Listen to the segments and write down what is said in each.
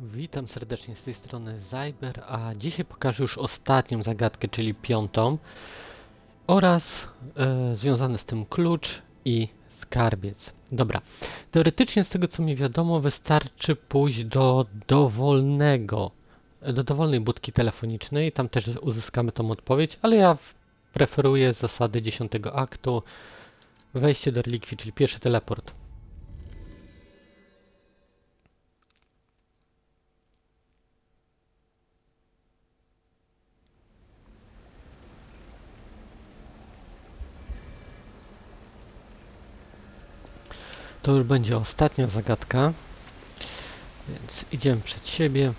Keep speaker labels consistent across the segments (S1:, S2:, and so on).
S1: Witam serdecznie z tej strony Zyber, a dzisiaj pokażę już ostatnią zagadkę, czyli piątą oraz e, związany z tym klucz i skarbiec. Dobra, teoretycznie z tego co mi wiadomo wystarczy pójść do dowolnego, do dowolnej budki telefonicznej, tam też uzyskamy tą odpowiedź, ale ja preferuję zasady 10 aktu, wejście do relikwii, czyli pierwszy teleport. To już będzie ostatnia zagadka. Więc idziemy przed siebie.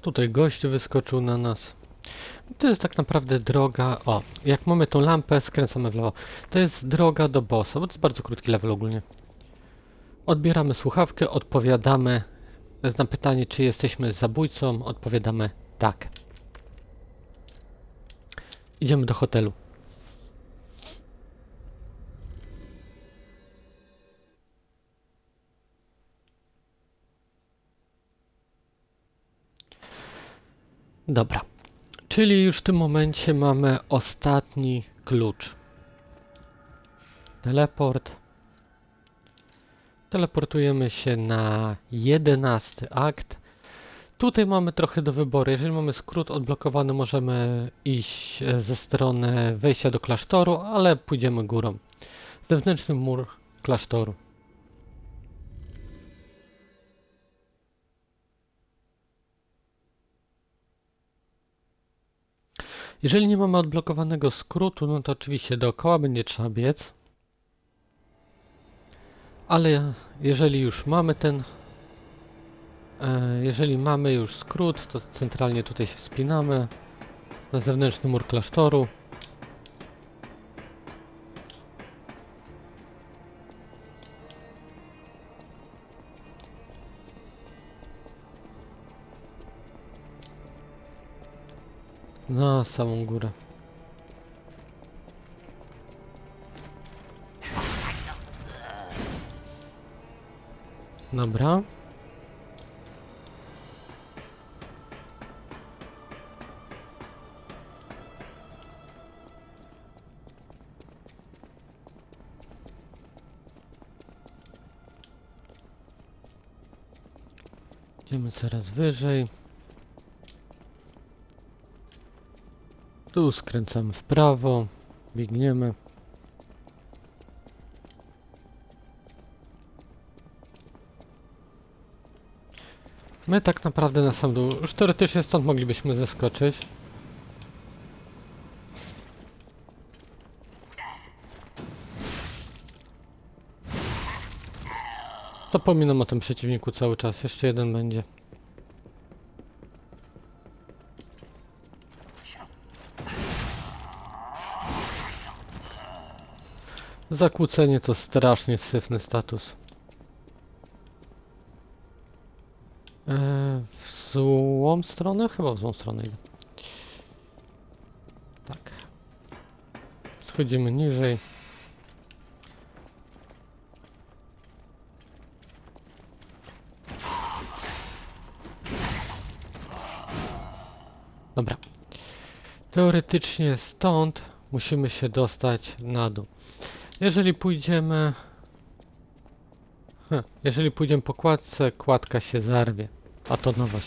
S1: Tutaj gość wyskoczył na nas. To jest tak naprawdę droga. O, jak mamy tą lampę, skręcamy w lewo. To jest droga do bossa, bo to jest bardzo krótki level ogólnie. Odbieramy słuchawkę, odpowiadamy na pytanie, czy jesteśmy zabójcą. Odpowiadamy tak. Idziemy do hotelu. Dobra. Czyli już w tym momencie mamy ostatni klucz. Teleport. Teleportujemy się na jedenasty akt. Tutaj mamy trochę do wyboru. Jeżeli mamy skrót odblokowany, możemy iść e, ze strony wejścia do klasztoru, ale pójdziemy górą. Zewnętrzny mur klasztoru. Jeżeli nie mamy odblokowanego skrótu, no to oczywiście dookoła będzie trzeba biec. Ale jeżeli już mamy ten... E, jeżeli mamy już skrót, to centralnie tutaj się wspinamy na zewnętrzny mur klasztoru. Na samą górę. Dobra. Idziemy coraz wyżej. Tu skręcamy w prawo, biegniemy. My tak naprawdę na sam dół, już teoretycznie stąd moglibyśmy zeskoczyć. Zapominam o tym przeciwniku cały czas, jeszcze jeden będzie. Zakłócenie to strasznie syfny status. Eee, w złą stronę? Chyba w złą stronę idę. Tak. Schodzimy niżej. Dobra. Teoretycznie stąd musimy się dostać na dół. Jeżeli pójdziemy... Hm, jeżeli pójdziemy po kładce, kładka się zarwie. A to nowość.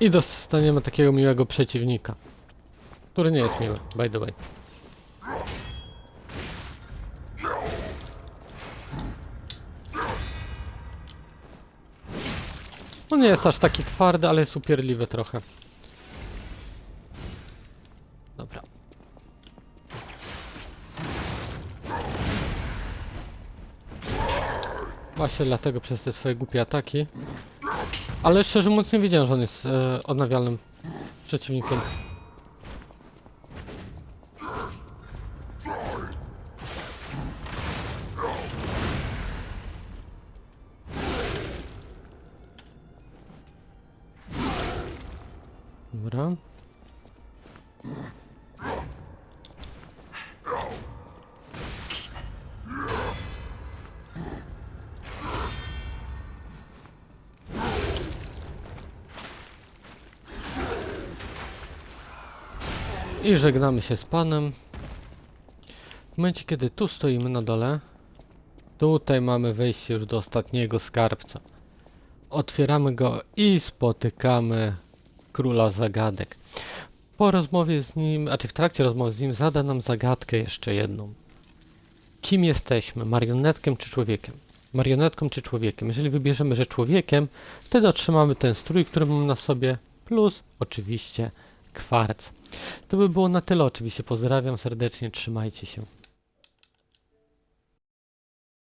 S1: I dostaniemy takiego miłego przeciwnika. Który nie jest miły, by the way. No nie jest aż taki twardy, ale jest upierdliwy trochę. Właśnie dlatego przez te swoje głupie ataki. Ale szczerze mówiąc nie wiedziałem, że on jest e, odnawialnym przeciwnikiem. Dobra. I żegnamy się z panem. W momencie, kiedy tu stoimy na dole, tutaj mamy wejście już do ostatniego skarbca. Otwieramy go i spotykamy króla zagadek. Po rozmowie z nim, a czy w trakcie rozmowy z nim zada nam zagadkę jeszcze jedną. Kim jesteśmy? Marionetkiem czy człowiekiem? Marionetką czy człowiekiem? Jeżeli wybierzemy, że człowiekiem, wtedy otrzymamy ten strój, który mamy na sobie, plus oczywiście kwarc. To by było na tyle oczywiście. Pozdrawiam serdecznie, trzymajcie się.